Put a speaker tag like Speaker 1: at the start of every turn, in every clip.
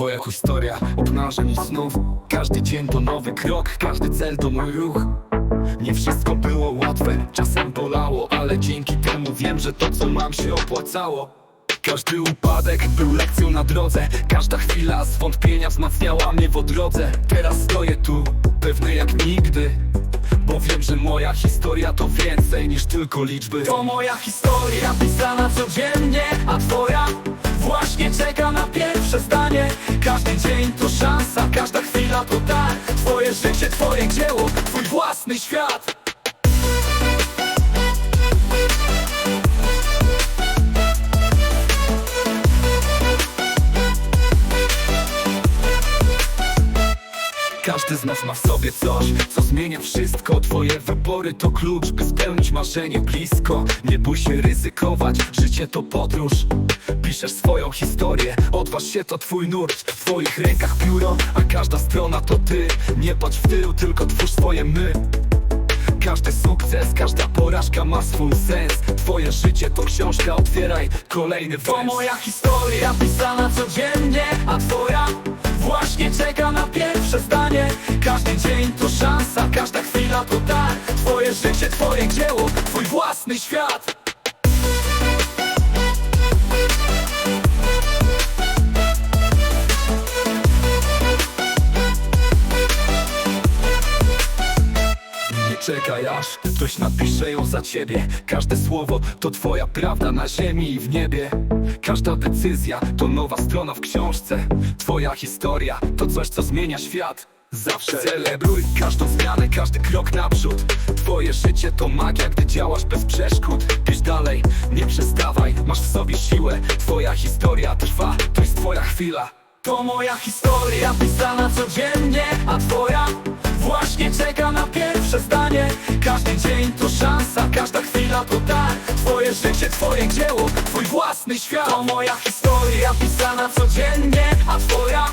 Speaker 1: Twoja historia obnaża mi znów Każdy dzień to nowy krok, każdy cel to mój ruch. Nie wszystko było łatwe, czasem bolało Ale dzięki temu wiem, że to co mam się opłacało. Każdy upadek był lekcją na drodze. Każda chwila zwątpienia wzmacniała mnie w drodze Teraz stoję tu, pewny jak nigdy Bo wiem, że moja historia to więcej niż tylko liczby. To moja historia pisana codziennie A twoja właśnie czeka na pierwsze zdanie. Każdy dzień to szansa, każda chwila to dar. Twoje życie, twoje dzieło, twój własny świat Każdy z nas ma w sobie coś, co zmienia wszystko. Twoje wybory to klucz, by spełnić marzenie blisko. Nie bój się ryzykować, życie to podróż. Piszesz swoją historię, odważ się to twój nurt. W twoich rękach pióro, a każda strona to ty. Nie patrz w tył, tylko twórz swoje my. Każdy sukces, każda porażka ma swój sens. Twoje życie to książka, otwieraj kolejny wers. To moja historia pisana codziennie, a twoja właśnie czeka na pierwsze zdanie. Każdy dzień to szansa, każda chwila to dar. Twoje życie, twoje dzieło, twój własny świat czekaj aż ktoś napisze ją za ciebie. Każde słowo to twoja prawda na ziemi i w niebie. Każda decyzja to nowa strona w książce. Twoja historia to coś co zmienia świat. Zawsze celebruj każdą zmianę, każdy krok naprzód. Twoje życie to magia, gdy działasz bez przeszkód. Pisz dalej, nie przestawaj, masz w sobie siłę. Twoja historia trwa, to jest twoja chwila. To moja historia pisana codziennie, a twoja Właśnie czeka na pierwsze zdanie. Każdy dzień to szansa, każda chwila to dar. Twoje życie, twoje dzieło, twój własny świat. To moja historia pisana codziennie, a twoja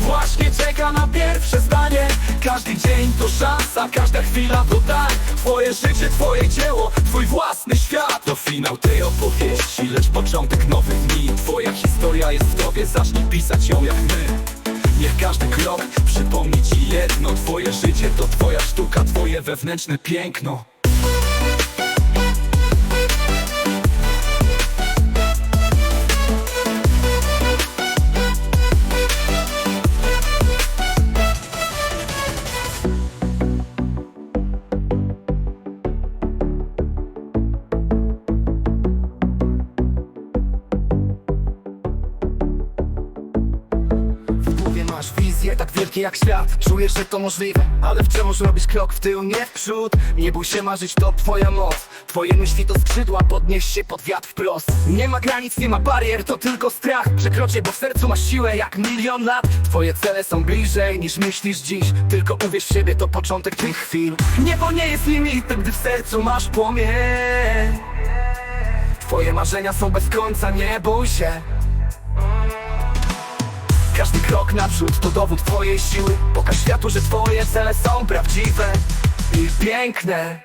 Speaker 1: Właśnie czeka na pierwsze zdanie. Każdy dzień to szansa, każda chwila to dar. Twoje życie, twoje dzieło, twój własny świat. To finał tej opowieści, lecz początek nowych dni. Twoja historia jest w tobie, zacznij pisać ją jak my Niech każdy krok przypomni ci jedno. Twoje życie to twoja sztuka, twoje wewnętrzne piękno
Speaker 2: tak wielkie jak świat. Czujesz, że to możliwe, ale wciąż robisz krok w tył, nie w przód. Nie bój się marzyć, to twoja moc. Twoje myśli to skrzydła, podnieś się pod wiatr wprost. Nie ma granic, nie ma barier, to tylko strach. Przekroć je, bo w sercu masz siłę jak milion lat. Twoje cele są bliżej niż myślisz dziś. Tylko uwierz w siebie, to początek tych chwil. Niebo nie jest limitem, gdy w sercu masz płomień. Twoje marzenia są bez końca, nie bój się każdy krok naprzód to dowód twojej siły. Pokaż światu, że twoje cele są prawdziwe i piękne.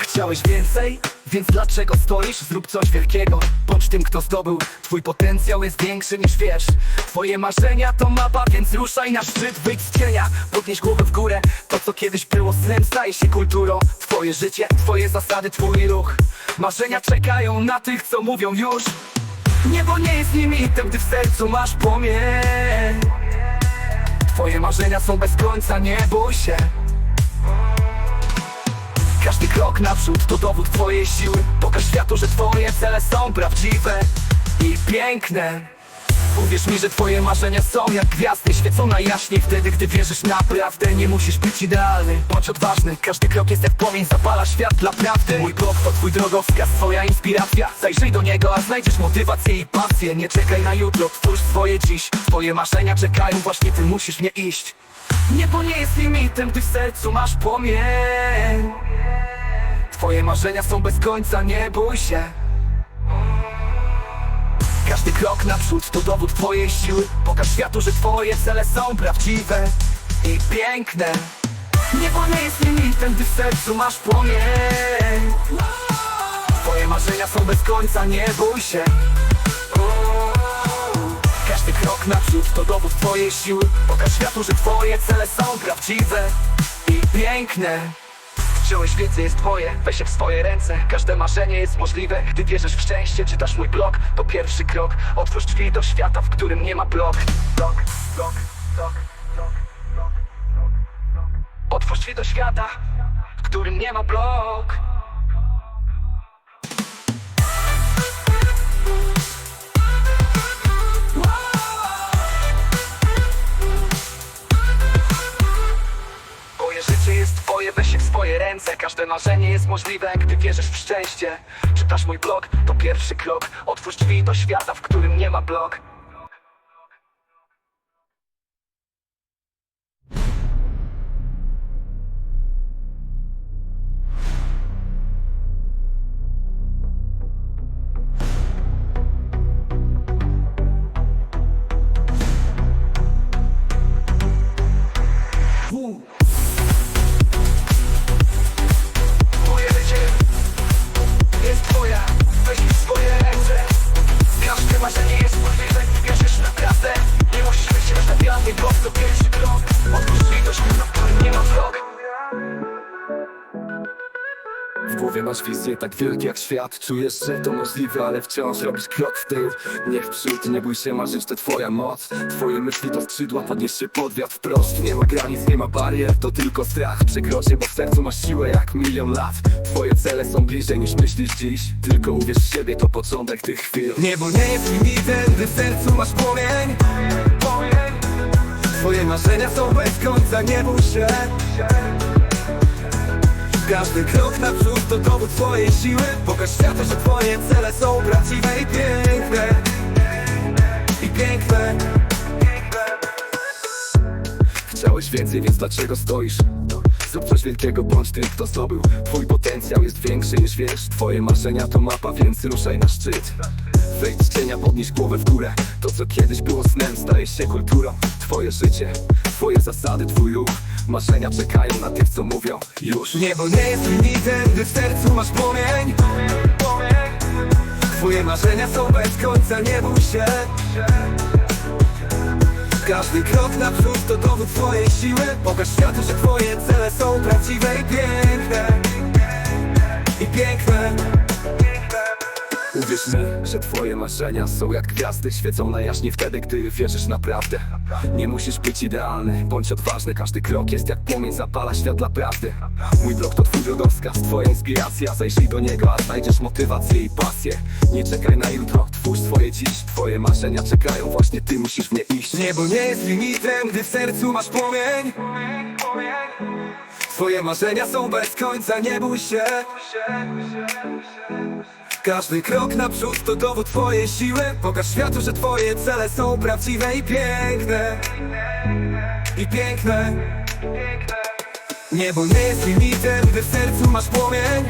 Speaker 2: Chciałeś więcej? Więc dlaczego stoisz? Zrób coś wielkiego. Bądź tym, kto zdobył. Twój potencjał jest większy niż wiesz. Twoje marzenia to mapa, więc ruszaj na szczyt Wyjdź z cienia, podnieś głowę w górę. To, co kiedyś było snem, staje się kulturą Twoje życie, twoje zasady, twój ruch. Marzenia czekają na tych, co mówią już. Niebo nie jest limitem, gdy w sercu masz płomień. Twoje marzenia są bez końca, nie bój się. Każdy krok naprzód to dowód twojej siły. Pokaż światu, że twoje cele są prawdziwe i piękne Uwierz mi, że twoje marzenia są jak gwiazdy Świecą najjaśniej wtedy, gdy wierzysz naprawdę. Nie musisz być idealny, bądź odważny. Każdy krok jest jak płomień, zapala świat dla prawdy. Mój blog to twój drogowskaz, twoja inspiracja. Zajrzyj do niego, a znajdziesz motywację i pasję. Nie czekaj na jutro, twórz swoje dziś. Twoje marzenia czekają, właśnie ty musisz w nie iść. Niebo nie jest limitem, gdy w sercu masz płomień. Twoje marzenia są bez końca, nie bój się krok naprzód to dowód twojej siły. Pokaż światu, że twoje cele są prawdziwe i piękne.
Speaker 3: Nie jest limitem, gdy w sercu masz płomień. Twoje marzenia są bez końca, nie bój się. Każdy krok naprzód to dowód twojej siły. Pokaż światu, że twoje cele są prawdziwe i piękne Wziąłeś więcej jest twoje, weź je w swoje ręce. Każde marzenie jest możliwe, gdy wierzysz w szczęście Czytasz mój blog, to pierwszy krok. Otwórz drzwi do świata, w którym nie ma Blok, blok, blok, blok, blok, blok, blok. Otwórz drzwi do świata, w którym nie ma blok ręce. Każde marzenie jest możliwe, gdy wierzysz w szczęście. Czytasz mój blog, to pierwszy krok. Otwórz drzwi do świata, w którym nie ma blok
Speaker 1: masz wizję tak wielkie jak świat. Czujesz, że to możliwe, ale wciąż robisz krok w tył. Nie w przód, nie bój się, marzysz, to twoja moc. Twoje myśli to skrzydła, podnieś się pod wiatr wprost. Nie ma granic, nie ma barier, to tylko strach. Przekroczy, bo w sercu masz siłę jak milion lat. Twoje cele są bliżej niż myślisz dziś. Tylko uwierz w siebie, to początek tych chwil.
Speaker 3: Niebo nie jest limitem, gdy w sercu masz płomień. Twoje marzenia są bez końca, nie bój się Każdy krok naprzód to dowód twojej siły. Pokaż światu, że twoje cele są prawdziwe i piękne. I piękne.
Speaker 1: Chciałeś więcej, więc dlaczego stoisz? Zrób coś wielkiego, bądź tym, kto zdobył. Twój potencjał jest większy niż wiesz. Twoje marzenia to mapa, więc ruszaj na szczyt. Wejdź z cienia, podnieś głowę w górę. To co kiedyś było snem, staje się kulturą. Twoje życie, twoje zasady, twój ruch Marzenia czekają na tych, co mówią już.
Speaker 3: Niebo nie jest limitem, gdy w sercu masz płomień. Twoje marzenia są bez końca, nie bój się. Każdy krok naprzód to dowód twojej siły. Pokaż światu, że twoje cele są prawdziwe i piękne. I piękne
Speaker 1: Uwierz mi, że twoje marzenia są jak gwiazdy Świecą najjaśniej wtedy, gdy wierzysz naprawdę. Nie musisz być idealny, bądź odważny Każdy krok jest jak płomień, zapala świat dla prawdy. Mój blog to twój drogowskaz, twoja inspiracja Zajrzyj do niego, a znajdziesz motywację i pasję. Nie czekaj na jutro, twórz swoje dziś Twoje marzenia czekają, właśnie ty musisz w nie iść.
Speaker 3: Niebo nie jest limitem, gdy w sercu masz płomień. Twoje marzenia są bez końca, nie bój się Każdy krok naprzód to dowód twojej siły. Pokaż światu, że twoje cele są prawdziwe i piękne. I piękne. Niebo nie jest limitem, gdy w sercu masz płomień.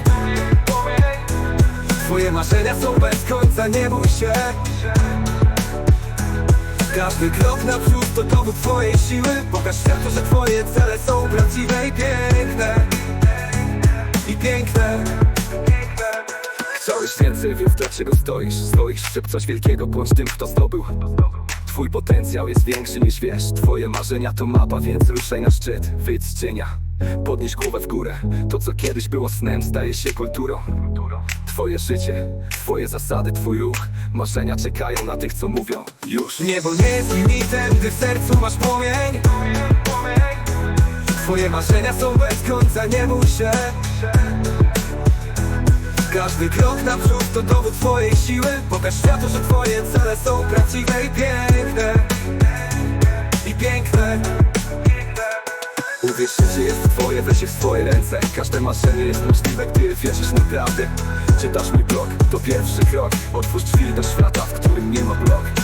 Speaker 3: Twoje marzenia są bez końca, nie bój się. Każdy krok naprzód to dowód twojej siły. Pokaż światu, że twoje cele są prawdziwe i piękne. I piękne
Speaker 1: więcej, więc dlaczego stoisz? Stoisz, szczyp coś wielkiego, bądź tym, kto zdobył. Twój potencjał jest większy niż wiesz. Twoje marzenia to mapa, więc ruszaj na szczyt Wyjdź z cienia, podnieś głowę w górę. To co kiedyś było snem, staje się kulturą. Twoje życie, twoje zasady, twój ruch. Marzenia czekają na tych, co mówią. Już.
Speaker 3: Niebo nie jest limitem, gdy w sercu masz płomień. Twoje marzenia są bez końca, nie bój się Każdy krok naprzód to dowód twojej siły. Pokaż światu, że twoje cele są prawdziwe i piękne. I piękne.
Speaker 1: Uwierz, że jest twoje, weź je w swoje ręce. Każde marzenie jest możliwe, gdy wierzysz naprawdę Czytasz mój blog, to pierwszy krok. Otwórz drzwi do świata, w którym nie ma blok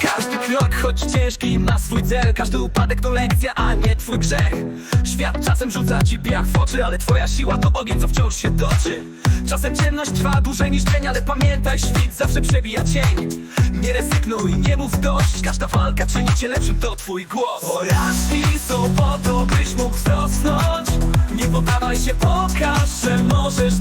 Speaker 3: Każdy krok
Speaker 1: choć ciężki ma swój cel. Każdy upadek to lekcja, a nie twój grzech. Świat czasem rzuca ci piach w oczy Ale twoja siła to ogień, co wciąż się toczy. Czasem ciemność trwa dłużej niż dzień Ale pamiętaj, świt zawsze przebija cień. Nie rezygnuj, nie mów dość. Każda walka czyni cię lepszym, to twój głos. Porażki są po to, byś mógł wzrosnąć. Nie poddawaj się, pokaż, że możesz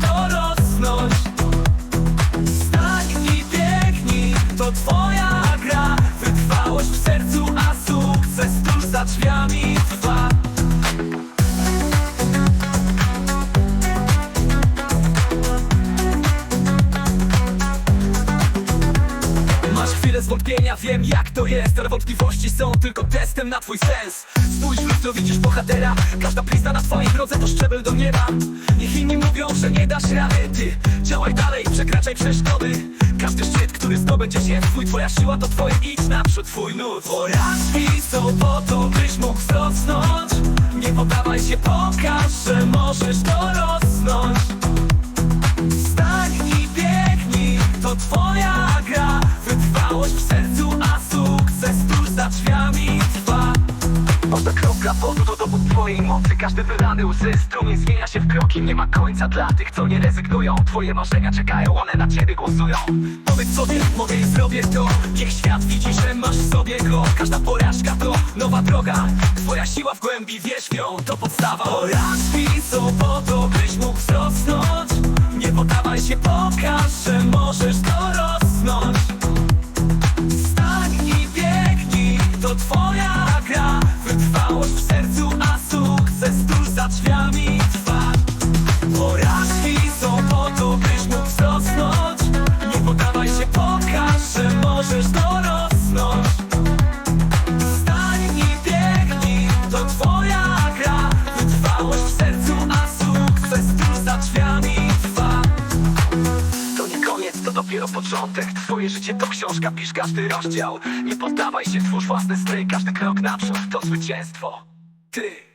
Speaker 1: są tylko testem na twój sens. Spójrz w lustro, widzisz bohatera. Każda blizna na twojej drodze to szczebel do nieba. Niech inni mówią, że nie dasz rady. Ty działaj dalej, przekraczaj przeszkody. Każdy szczyt, który zdobędzie się twój Twoja siła to twoje, idź naprzód, twój nut Porażki są po to, byś mógł wzrosnąć. Nie poddawaj się, pokaż, że możesz dorosnąć Potu to dowód twojej mocy. Każdy wylany łzy strumień zmienia się w kroki. Nie ma końca dla tych, co nie rezygnują. Twoje marzenia czekają, one na ciebie głosują. Powiedz sobie, mogę i zrobię to. Niech świat widzi, że masz w sobie go. Każda porażka to nowa droga. Twoja siła w głębi wierz w nią, to podstawa. Porażki są po to, byś mógł wzrosnąć. Nie poddawaj się, pokaż, że możesz dorosnąć Stań i biegnij, to twoja książka, pisz każdy rozdział. Nie poddawaj się, twórz własny styl. Każdy krok naprzód to zwycięstwo. Ty